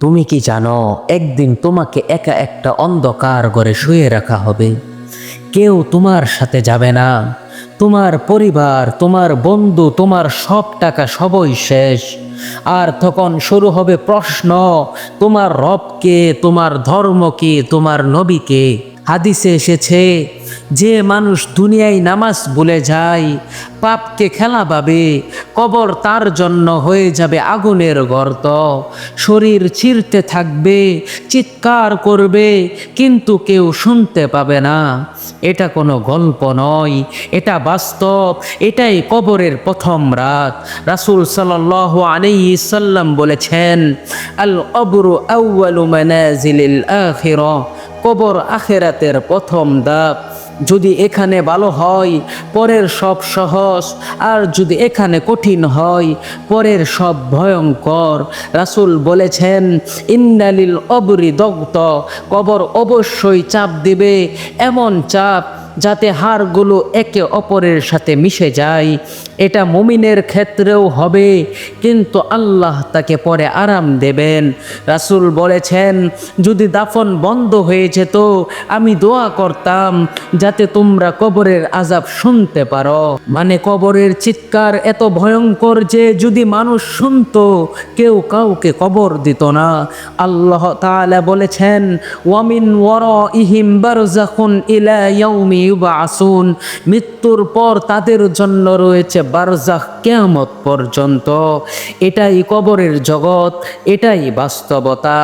তুমি কি জানো, একদিন তোমাকে একা একটা অন্ধকার ঘরে শুয়ে রাখা হবে। কেউ তোমার সাথে যাবে না। তোমার পরিবার, তোমার বন্ধু, তোমার সব টাকা সবই শেষ। আর তখন শুরু হবে প্রশ্ন, তোমার রবকে, তোমার ধর্ম কি তোমার নবীকে। হাদিসে এসেছে যে মানুষ দুনিয়ায় নামাজ ভুলে যায়, পাপকে খেলা পাবে কবর তার জন্য হয়ে যাবে আগুনের গর্ত। শরীর চিরতে থাকবে, চিৎকার করবে, কিন্তু কেউ শুনতে পাবে না। এটা কোনো গল্প নয়, এটা বাস্তব, এটাই কবরের প্রথম রাত। রাসূল সাল্লাহ আলাইহি সাল্লাম বলেছেন, আল অবরু মানাজিলিল কবর আখেরাতের প্রথম দাপ যদি এখানে ভালো হয়, পরের সব সহজ। আর যদি এখানে কঠিন হয়, পরের সব ভয়ঙ্কর। রাসুল বলেছেন ইন্দালিল অবরি দগ্ধ কবর অবশ্যই চাপ দিবে। এমন চাপ যাতে হাড়গুলো একে অপরের সাথে মিশে যায়। এটা মুমিনের ক্ষেত্রেও হবে, কিন্তু আল্লাহ তাকে পরে আরাম দেবেন। রাসূল বলেছেন, যদি দাফন বন্ধ হয়ে যেত, আমি দোয়া করতাম, যাতে তোমরা কবরের আজাব শুনতে পারো। মানে কবরের চিৎকার এত ভয়ঙ্কর যে যদি মানুষ শুনতো, কেউ কাউকে কবর দিত না। আল্লাহ তাআলা বলেছেন ওয়ামিন ওয়ারাইহিম বারযাখুন ইলা ইয়াউমি ইউবআসুন মৃত্যুর পর তাদের জন্য রয়েছে বারজাখ কিয়ামত পর্যন্ত। এটাই কবরের জগৎ, এটাই বাস্তবতা।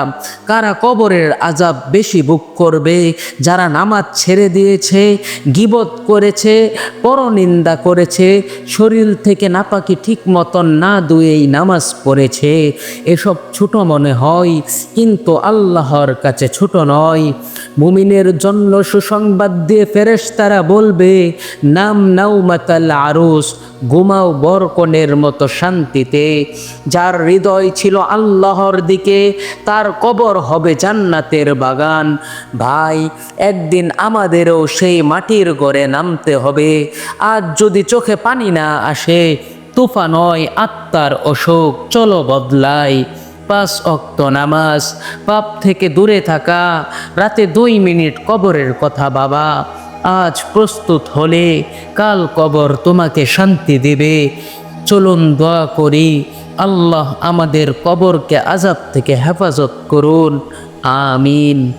কারা কবরের আজাব বেশি বুক করবে, যারা নামাজ ছেড়ে দিয়েছে, গিবত করেছে, পরনিন্দা করেছে, শরীর থেকে নাপাকি ঠিক মতন না দুয়েই নামাজ পড়েছে, এসব ছোট মনে হয়, কিন্তু আল্লাহর কাছে ছোট নয়। মুমিনের জন্য সুসংবাদ দিয়ে ফেরেশতারা বলবে, নাম নাও মাতাল আরুস, ঘুমাও বরকনের মতো শান্তিতে। যার হৃদয় ছিল আল্লাহর দিকে, তার কবর হবে জান্নাতের বাগান। ভাই, একদিন আমাদেরও সেই মাটির ঘরে নামতে হবে। আজ যদি চোখে পানি না আসে তুফা নয় আত্মার অসুখ চলো বদলাই। পাঁচ অক্ত নামাজ, পাপ থেকে দূরে থাকা, রাতে দুই মিনিট কবরের কথা বাবা আজ প্রস্তুত হলে কাল কবর তোমাকে শান্তি দেবে। চলুন দোয়া করি, আল্লাহ আমাদের কবরকে আজাব থেকে হেফাজত করুন। আমিন।